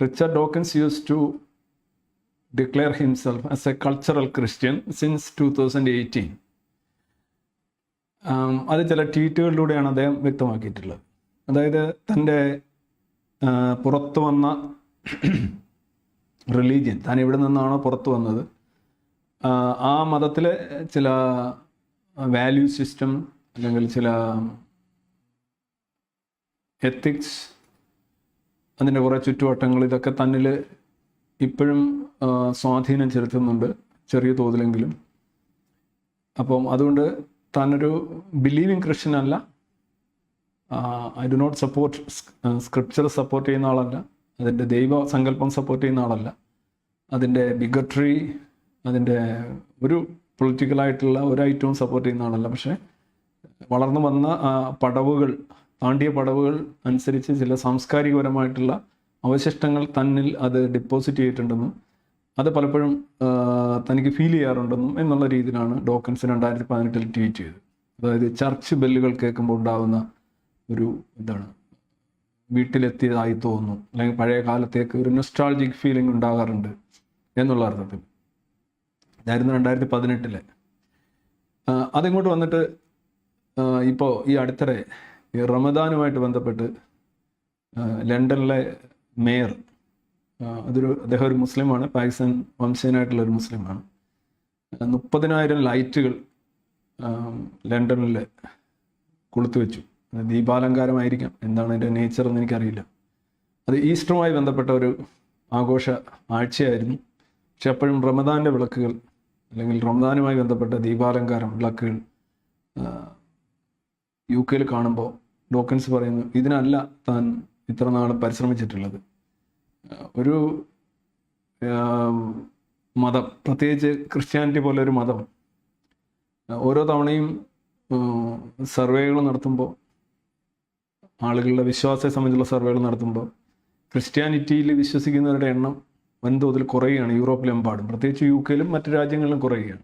Richard Dawkins used to declare himself as a cultural Christian since two thousand eighteen അത് ചില ട്വീറ്റുകളിലൂടെയാണ് അദ്ദേഹം വ്യക്തമാക്കിയിട്ടുള്ളത്. അതായത് തന്റെ പുറത്തു വന്ന റിലീജിയൻ താൻ ഇവിടെ നിന്നാണോ പുറത്തു വന്നത് ആ മതത്തിലെ ചില വാല്യൂ സിസ്റ്റം അല്ലെങ്കിൽ ചില എത്തിക്സ് അതിന്റെ കുറേ ചുറ്റുവട്ടങ്ങൾ ഇതൊക്കെ തന്നിൽ ഇപ്പോഴും സ്വാധീനം ചെലുത്തുന്നുണ്ട് ചെറിയ തോതിലെങ്കിലും. അപ്പം അതുകൊണ്ട് താനൊരു ബിലീവിങ് ക്രിസ്ത്യൻ അല്ല. I do not support scripture support ചെയ്യുന്ന ആളല്ല. അതിന്റെ ദൈവ സങ്കല്പം സപ്പോർട്ട് ചെയ്യുന്ന ആളല്ല. അതിന്റെ ബിഗട്രി അതിന്റെ ഒരു പൊളിറ്റിക്കലായിട്ടുള്ള ഒരു ഐറ്റവും സപ്പോർട്ട് ചെയ്യുന്ന ആളല്ല. പക്ഷേ വളർന്നു വന്ന പടവുകൾ താണ്ടിയ പടവുകൾ അനുസരിച്ച് ചില സാംസ്കാരികപരമായിട്ടുള്ള അവശിഷ്ടങ്ങൾ തന്നിൽ അത് ഡെപ്പോസിറ്റ് ചെയ്തിട്ടുണ്ടെന്നും അത് പലപ്പോഴും തനിക്ക് ഫീൽ ചെയ്യാറുണ്ടെന്നും എന്നുള്ള രീതിയിലാണ് ഡോക്കൻസ് രണ്ടായിരത്തി പതിനെട്ടിൽ ട്വീറ്റ് ചെയ്തത്. അതായത് ചർച്ച് ബെല്ലുകൾ കേൾക്കുമ്പോൾ ഉണ്ടാകുന്ന ഒരു ഇതാണ്. വീട്ടിലെത്തിയതായി തോന്നുന്നു. അല്ലെങ്കിൽ പഴയ കാലത്തേക്ക് ഒരു നൊസ്റ്റാൾജിക് ഫീലിംഗ് ഉണ്ടാകാറുണ്ട് എന്നുള്ള അർത്ഥത്തിൽ. ഇതായിരുന്നു രണ്ടായിരത്തി പതിനെട്ടിലെ അതിങ്ങോട്ട് വന്നിട്ട് ഇപ്പോൾ ഈ അടുത്തിടെ ഈ റമദാനുമായിട്ട് ബന്ധപ്പെട്ട് ലണ്ടനിലെ മേയർ അതൊരു അദ്ദേഹം ഒരു മുസ്ലിമാണ് പാകിസ്ഥാൻ വംശീയനായിട്ടുള്ള ഒരു മുസ്ലിമാണ്. മുപ്പതിനായിരം ലൈറ്റുകൾ ലണ്ടനിൽ കൊളുത്തു വെച്ചു. ദീപാലങ്കാരമായിരിക്കാം എന്താണ് അതിന്റെ നേച്ചർ എന്ന് എനിക്കറിയില്ല. അത് ഈസ്റ്ററുമായി ബന്ധപ്പെട്ട ഒരു ആഘോഷ ആഴ്ചയായിരുന്നു. പക്ഷെ അപ്പോഴും റമദാന്റെ വിളക്കുകൾ അല്ലെങ്കിൽ റമദാനുമായി ബന്ധപ്പെട്ട ദീപാലങ്കാരം വിളക്കുകൾ യു കെയിൽ കാണുമ്പോൾ ഡോക്കൻസ് പറയുന്നു ഇതിനല്ല താൻ ഇത്ര നാൾ പരിശ്രമിച്ചിട്ടുള്ളത്. ഒരു മതം പ്രത്യേകിച്ച് ക്രിസ്ത്യാനിറ്റി പോലെ ഒരു മതം ഓരോ തവണയും സർവേകൾ നടത്തുമ്പോൾ ആളുകളുടെ വിശ്വാസത്തെ സംബന്ധിച്ചുള്ള സർവേകൾ നടത്തുമ്പോൾ ക്രിസ്ത്യാനിറ്റിയിൽ വിശ്വസിക്കുന്നവരുടെ എണ്ണം വൻതോതിൽ കുറയുകയാണ് യൂറോപ്പിലെമ്പാടും. പ്രത്യേകിച്ച് യു കെയിലും മറ്റു രാജ്യങ്ങളിലും കുറയുകയാണ്.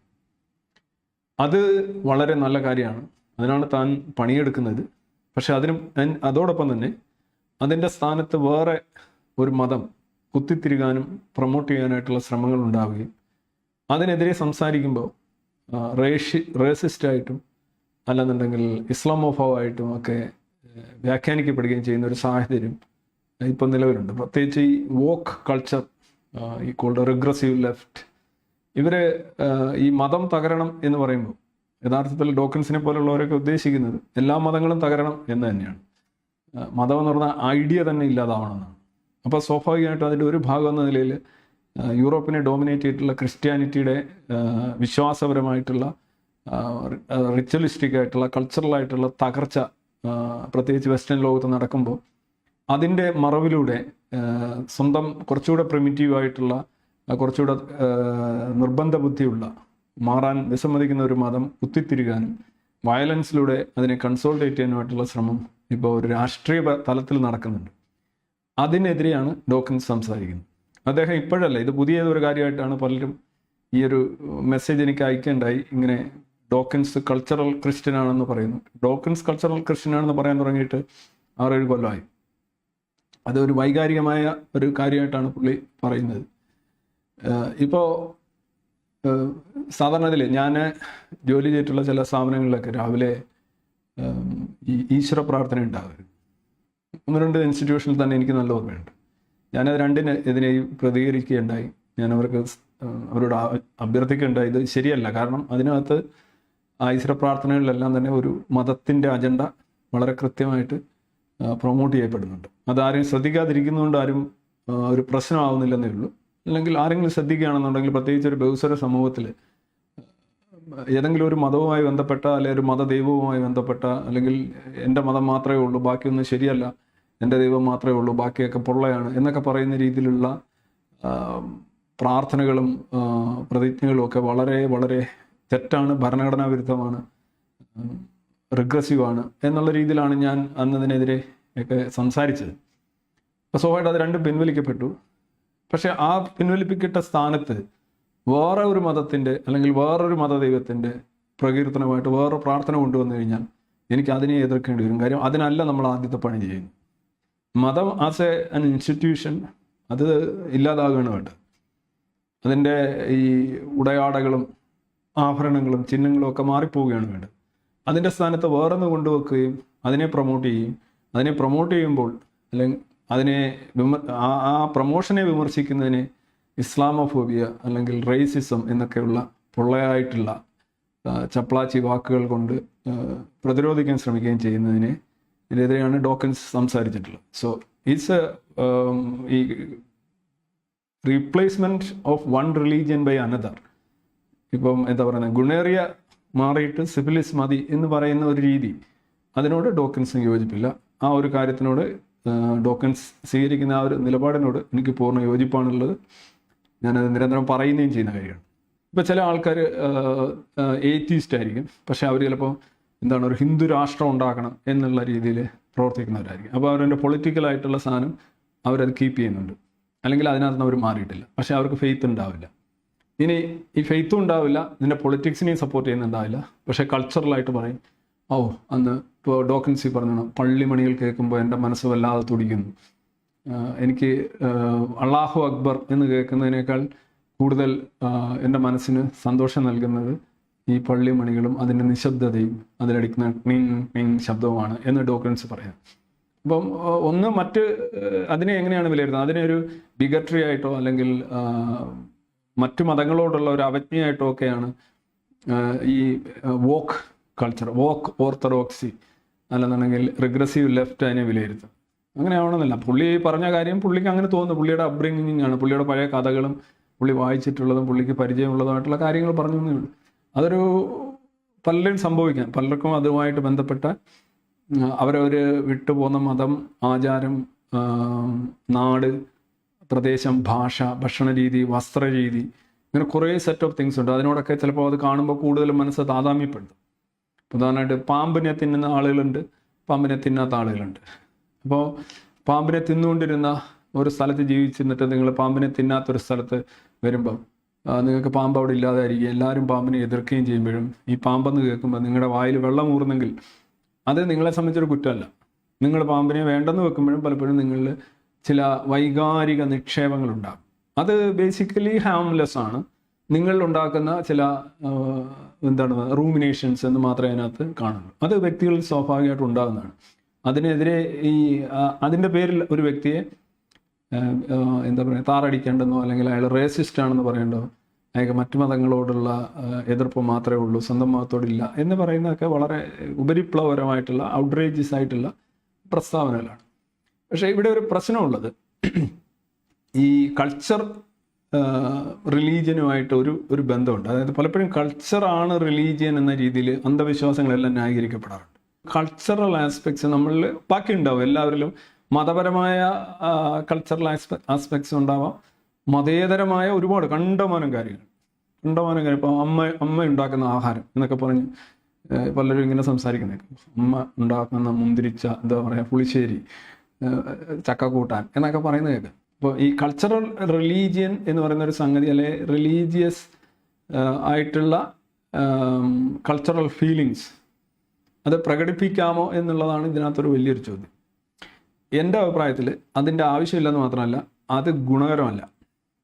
അത് വളരെ നല്ല കാര്യമാണ്. അതിനാണ് താൻ പണിയെടുക്കുന്നത്. പക്ഷെ അതിനും അതോടൊപ്പം തന്നെ അതിന്റെ സ്ഥാനത്ത് വേറെ ഒരു മതം കുത്തിത്തിരുകാനും പ്രൊമോട്ട് ചെയ്യാനായിട്ടുള്ള ശ്രമങ്ങൾ ഉണ്ടാവുകയും അതിനെതിരെ സംസാരിക്കുമ്പോൾ റേഷി റേസിസ്റ്റായിട്ടും അല്ലെന്നുണ്ടെങ്കിൽ ഇസ്ലാമോഫോവായിട്ടും ഒക്കെ വ്യാഖ്യാനിക്കപ്പെടുകയും ചെയ്യുന്ന ഒരു സാഹചര്യം ഇപ്പം നിലവിലുണ്ട്. പ്രത്യേകിച്ച് ഈ വോക്ക് കൾച്ചർ ഈ കോൾഡ് റിഗ്രസീവ് ലെഫ്റ്റ് ഇവരെ ഈ മതം തകരണം എന്ന് പറയുമ്പോൾ യഥാർത്ഥത്തിൽ ഡോക്കൻസിനെ പോലുള്ളവരൊക്കെ ഉദ്ദേശിക്കുന്നത് എല്ലാ മതങ്ങളും തകരണം എന്ന് തന്നെയാണ്. മതം എന്ന് പറഞ്ഞാൽ ഐഡിയ തന്നെ ഇല്ലാതാവണമെന്നാണ്. അപ്പോൾ സ്വാഭാവികമായിട്ടും അതിന്റെ ഒരു ഭാഗം എന്ന നിലയിൽ യൂറോപ്പിനെ ഡോമിനേറ്റ് ചെയ്തിട്ടുള്ള ക്രിസ്ത്യാനിറ്റിയുടെ വിശ്വാസപരമായിട്ടുള്ള റിച്വലിസ്റ്റിക് ആയിട്ടുള്ള കൾച്ചറലായിട്ടുള്ള തകർച്ച പ്രത്യേകിച്ച് വെസ്റ്റേൺ ലോകത്ത് നടക്കുമ്പോൾ അതിന്റെ മറവിലൂടെ സ്വന്തം കുറച്ചുകൂടെ പ്രിമിറ്റീവായിട്ടുള്ള കുറച്ചുകൂടെ നിർബന്ധ ബുദ്ധിയുള്ള മാറാൻ വിസമ്മതിക്കുന്ന ഒരു മതം കുത്തിത്തിരികാനും വയലൻസിലൂടെ അതിനെ കൺസോൾട്ടേറ്റ് ചെയ്യാനുമായിട്ടുള്ള ശ്രമം ഇപ്പോൾ ഒരു രാഷ്ട്രീയ തലത്തിൽ നടക്കുന്നുണ്ട്. അതിനെതിരെയാണ് ഡോക്കൻസ് സംസാരിക്കുന്നത്. അദ്ദേഹം ഇപ്പോഴല്ല ഇത് പുതിയ ഒരു കാര്യമായിട്ടാണ് പലരും ഈ ഒരു മെസ്സേജ് എനിക്ക് അയക്കേണ്ടായി. ഇങ്ങനെ ഡോക്കിൻസ് കൾച്ചറൽ ക്രിസ്ത്യൻ ആണെന്ന് പറയുന്നു. ഡോക്കിൻസ് കൾച്ചറൽ ക്രിസ്ത്യൻ ആണെന്ന് പറയാൻ തുടങ്ങിയിട്ട് ആറേഴ് കൊല്ലമായി അതൊരു വൈകാരികമായ ഒരു കാര്യമായിട്ടാണ് പുള്ളി പറയുന്നത്. ഇപ്പോൾ സാധാരണ ഇതിൽ ഞാൻ ജോലി ചെയ്തിട്ടുള്ള ചില സ്ഥാപനങ്ങളിലൊക്കെ രാവിലെ ഈശ്വര പ്രാർത്ഥന ഉണ്ടാവുക ഒന്ന് രണ്ട് ഇൻസ്റ്റിറ്റ്യൂഷനിൽ തന്നെ എനിക്ക് നല്ല ഓർമ്മയുണ്ട്. ഞാനത് രണ്ടിന് ഇതിനെയും പ്രതികരിക്കുകയുണ്ടായി. ഞാൻ അവർക്ക് അവരോട് അഭ്യർത്ഥിക്കുകയുണ്ടായി. ഇത് ശരിയല്ല. കാരണം അതിനകത്ത് ആ ഈശ്വര പ്രാർത്ഥനകളിലെല്ലാം തന്നെ ഒരു മതത്തിന്റെ അജണ്ട വളരെ കൃത്യമായിട്ട് പ്രൊമോട്ട് ചെയ്യപ്പെടുന്നുണ്ട്. അതാരും ശ്രദ്ധിക്കാതിരിക്കുന്നതുകൊണ്ട് ആരും ഒരു പ്രശ്നമാവുന്നില്ലെന്നേ ഉള്ളൂ. അല്ലെങ്കിൽ ആരെങ്കിലും ശ്രദ്ധിക്കുകയാണെന്നുണ്ടെങ്കിൽ പ്രത്യേകിച്ച് ഒരു ബഹുസ്വര സമൂഹത്തിൽ ഏതെങ്കിലും ഒരു മതവുമായി ബന്ധപ്പെട്ട അല്ലെങ്കിൽ ഒരു മതദൈവവുമായി ബന്ധപ്പെട്ട അല്ലെങ്കിൽ എന്റെ മതം മാത്രമേ ഉള്ളൂ ബാക്കിയൊന്നും ശരിയല്ല എന്റെ ദൈവം മാത്രമേ ഉള്ളൂ ബാക്കിയൊക്കെ പൊള്ളയാണ് എന്നൊക്കെ പറയുന്ന രീതിയിലുള്ള പ്രാർത്ഥനകളും പ്രതിജ്ഞകളും ഒക്കെ വളരെ വളരെ തെറ്റാണ് ഭരണഘടനാ വിരുദ്ധമാണ് റിഗ്രസീവാണ് എന്നുള്ള രീതിയിലാണ് ഞാൻ അന്നതിനെതിരെ ഒക്കെ സംസാരിച്ചത്. അപ്പോൾ സ്വാഭാവികമായിട്ട് അത് രണ്ടും പിൻവലിക്കപ്പെട്ടു. പക്ഷെ ആ പിൻവലിപ്പിക്കട്ട സ്ഥാനത്ത് വേറെ ഒരു മതത്തിന്റെ അല്ലെങ്കിൽ വേറൊരു മതദൈവത്തിന്റെ പ്രകീർത്തനമായിട്ട് വേറെ പ്രാർത്ഥന കൊണ്ടുവന്നു കഴിഞ്ഞാൽ എനിക്ക് അതിനെ എതിർക്കേണ്ടി വരും. കാര്യം അതിനല്ല നമ്മൾ ആദ്യത്തെ പണി ചെയ്യുന്നത്. മതം ആസ് എ അൻ ഇൻസ്റ്റിറ്റ്യൂഷൻ അത് ഇല്ലാതാകുകയാണ് വേണ്ടത്. അതിന്റെ ഈ ഉടയാടകളും ആഭരണങ്ങളും ചിഹ്നങ്ങളും ഒക്കെ മാറിപ്പോവുകയാണ് വേണ്ടത്. അതിന്റെ സ്ഥാനത്ത് വേറൊന്ന് കൊണ്ടുവെക്കുകയും അതിനെ പ്രൊമോട്ട് ചെയ്യും അതിനെ പ്രൊമോട്ട് ചെയ്യുമ്പോൾ അല്ലെങ്കിൽ അതിനെ വിമ ആ പ്രൊമോഷനെ വിമർശിക്കുന്നതിനെ ഇസ്ലാമോഫോബിയ അല്ലെങ്കിൽ റേസിസം എന്നൊക്കെയുള്ള പൊള്ളയായിട്ടുള്ള ചപ്പ്ളാച്ചി വാക്കുകൾ കൊണ്ട് പ്രതിരോധിക്കാൻ ശ്രമിക്കുകയും ചെയ്യുന്നതിന് ഇതിനെതിരെയാണ് ഡോക്കൻസ് സംസാരിച്ചിട്ടുള്ളത്. സോ ഇറ്റ്സ് ഈ replacement of one religion by another ഇപ്പം എന്താ പറയുന്നത് ഗുണേറിയ മാറിയിട്ട് സിഫിലിസ് മതി എന്ന് പറയുന്ന ഒരു രീതി അതിനോട് ഡോക്കൻസിന് യോജിപ്പില്ല. ആ ഒരു കാര്യത്തിനോട് ഡോക്കൻസ് സ്വീകരിക്കുന്ന ആ ഒരു നിലപാടിനോട് എനിക്ക് പൂർണ യോജിപ്പാണുള്ളത്. ഞാനത് നിരന്തരം പറയുകയും ചെയ്യുന്ന കാര്യമാണ്. ഇപ്പോൾ ചില ആൾക്കാർ ഏത്തീസ്റ്റ് ആയിരിക്കും. പക്ഷേ അവർ ചിലപ്പോൾ എന്താണ് ഒരു ഹിന്ദു രാഷ്ട്രം ഉണ്ടാക്കണം എന്നുള്ള രീതിയിൽ പ്രവർത്തിക്കുന്നവരായിരിക്കും. അപ്പോൾ അവരുടെ പൊളിറ്റിക്കലായിട്ടുള്ള സാധനം അവരത് കീപ്പ് ചെയ്യുന്നുണ്ട്. അല്ലെങ്കിൽ അതിനകത്ത് നിന്ന് അവർ മാറിയിട്ടില്ല. പക്ഷേ അവർക്ക് ഫെയ്ത്ത് ഉണ്ടാവില്ല. ഇനി ഈ ഫെയ്ത്തും ഉണ്ടാവില്ല നിന്റെ പൊളിറ്റിക്സിനെയും സപ്പോർട്ട് ചെയ്യുന്നുണ്ടാവില്ല. പക്ഷേ കൾച്ചറലായിട്ട് പറയും ഓ അന്ന് ഇപ്പോൾ ഡോക്കൻസി പറഞ്ഞു പള്ളിമണികൾ കേൾക്കുമ്പോൾ എന്റെ മനസ്സ് വല്ലാതെ തുടിക്കുന്നു. എനിക്ക് അള്ളാഹു അക്ബർ എന്ന് കേൾക്കുന്നതിനേക്കാൾ കൂടുതൽ എന്റെ മനസ്സിന് സന്തോഷം നൽകുന്നത് ഈ പള്ളിമണികളും അതിന്റെ നിശബ്ദതയും അതിലടിക്കുന്ന മിങ് മിങ് ശബ്ദവുമാണ് എന്ന് ഡോക്കൻസ് പറയാം. അപ്പം ഒന്ന് മറ്റ് അതിനെ എങ്ങനെയാണ് വിലയിരുത്തുന്നത്? അതിനെ ഒരു ബിഗട്രി ആയിട്ടോ അല്ലെങ്കിൽ മറ്റു മതങ്ങളോടുള്ള ഒരു അവജ്ഞയായിട്ടോ ഒക്കെയാണ് ഈ വോക്ക് കൾച്ചർ വോക്ക് ഓർത്തഡോക്സി അല്ലെന്നുണ്ടെങ്കിൽ റിഗ്രസീവ് ലെഫ്റ്റ് അതിനെ വിലയിരുത്തും. അങ്ങനെ ആവണമെന്നില്ല. പുള്ളി പറഞ്ഞ കാര്യം പുള്ളിക്ക് അങ്ങനെ തോന്നുന്നു. പുള്ളിയുടെ അപ്ബ്രിങ്ങിങ് ആണ്. പുള്ളിയുടെ പഴയ കഥകളും പുള്ളി വായിച്ചിട്ടുള്ളതും പുള്ളിക്ക് പരിചയമുള്ളതുമായിട്ടുള്ള കാര്യങ്ങൾ പറഞ്ഞു എന്നേ ഉള്ളൂ. അതൊരു പലരും സംഭവിക്കാം. പലർക്കും അതുമായിട്ട് ബന്ധപ്പെട്ട അവരെ അവരവർ വിട്ടുപോകുന്ന മതം ആചാരം നാട് പ്രദേശം ഭാഷ ഭക്ഷണ രീതി വസ്ത്രരീതി ഇങ്ങനെ കുറേ സെറ്റ് ഓഫ് തിങ്സ് ഉണ്ട്. അതിനോടൊക്കെ ചിലപ്പോൾ അത് കാണുമ്പോൾ കൂടുതൽ മനസ്സ് താതാമ്യപ്പെടും ഉദാഹരണമായിട്ട് പാമ്പിനെ തിന്നുന്ന ആളുകളുണ്ട് പാമ്പിനെ തിന്നാത്ത ആളുകളുണ്ട്. അപ്പോൾ പാമ്പിനെ തിന്നുകൊണ്ടിരുന്ന ഒരു സ്ഥലത്ത് ജീവിച്ചിരുന്നിട്ട് നിങ്ങൾ പാമ്പിനെ തിന്നാത്തൊരു സ്ഥലത്ത് വരുമ്പം നിങ്ങൾക്ക് പാമ്പ് അവിടെ ഇല്ലാതായിരിക്കും എല്ലാവരും പാമ്പിനെ എതിർക്കുകയും ചെയ്യുമ്പോഴും ഈ പാമ്പെന്ന് കേൾക്കുമ്പോൾ നിങ്ങളുടെ വായിൽ വെള്ളം ഊറുന്നെങ്കിൽ അത് നിങ്ങളെ സംബന്ധിച്ചൊരു കുറ്റമല്ല. നിങ്ങൾ പാമ്പിനെ വേണ്ടെന്ന് വെക്കുമ്പോഴും പലപ്പോഴും നിങ്ങളിൽ ചില വൈകാരിക നിക്ഷേപങ്ങളുണ്ടാകും. അത് ബേസിക്കലി ഹാംലെസ് ആണ്. നിങ്ങൾ ഉണ്ടാക്കുന്ന ചില എന്താണ് റൂമിനേഷൻസ് എന്ന് മാത്രമേ അതിനകത്ത് കാണുള്ളൂ അത് വ്യക്തികളിൽ സ്വാഭാവികമായിട്ട് ഉണ്ടാകുന്നതാണ്. അതിനെതിരെ ഈ അതിന്റെ പേരിൽ ഒരു വ്യക്തിയെ എന്താ പറയുക താറടിക്കേണ്ടെന്നോ അല്ലെങ്കിൽ അയാൾ റേസിസ്റ്റ് ആണെന്ന് പറയേണ്ടോ അയാൾക്ക് മറ്റു മതങ്ങളോടുള്ള എതിർപ്പ് മാത്രമേ ഉള്ളൂ സ്വന്തം മതത്തോടില്ല എന്ന് പറയുന്നതൊക്കെ വളരെ ഉപരിപ്ലവപരമായിട്ടുള്ള ഔട്ട്റേജസ് ആയിട്ടുള്ള പ്രസ്താവനകളാണ്. പക്ഷേ ഇവിടെ ഒരു പ്രശ്നമുള്ളത്. ഈ കൾച്ചർ റിലീജിയനുമായിട്ട് ഒരു ഒരു ബന്ധമുണ്ട്. അതായത് പലപ്പോഴും കൾച്ചറാണ് റിലീജിയൻ എന്ന രീതിയിൽ അന്ധവിശ്വാസങ്ങളെല്ലാം ന്യായീകരിക്കപ്പെടാറുണ്ട്. കൾച്ചറൽ ആസ്പെക്ട്സ് നമ്മളിൽ ബാക്കി ഉണ്ടാവും എല്ലാവരിലും മതപരമായ കൾച്ചറൽ ആസ്പെക്ട്സ് ഉണ്ടാവാം. മതേതരമായ ഒരുപാട് കണ്ടമാനം കാര്യങ്ങൾ. കണ്ടമാനം കാര്യം ഇപ്പോൾ അമ്മ അമ്മ ഉണ്ടാക്കുന്ന ആഹാരം എന്നൊക്കെ പറഞ്ഞ് പലരും ഇങ്ങനെ സംസാരിക്കുന്നത് അമ്മ ഉണ്ടാക്കുന്ന മുന്തിരിച്ച എന്താ പറയുക പുളിശ്ശേരി ചക്ക കൂട്ടാൻ എന്നൊക്കെ പറയുന്നത് കേൾക്കാം. അപ്പോൾ ഈ കൾച്ചറൽ റിലീജിയൻ എന്ന് പറയുന്ന ഒരു സംഗതി അല്ലെ റിലീജിയസ് ആയിട്ടുള്ള കൾച്ചറൽ ഫീലിങ്സ് അത് പ്രകടിപ്പിക്കാമോ എന്നുള്ളതാണ് ഇതിനകത്തൊരു വലിയൊരു ചോദ്യം. എന്റെ അഭിപ്രായത്തിൽ അതിന്റെ ആവശ്യമില്ലെന്ന് മാത്രമല്ല അത് ഗുണകരമല്ല.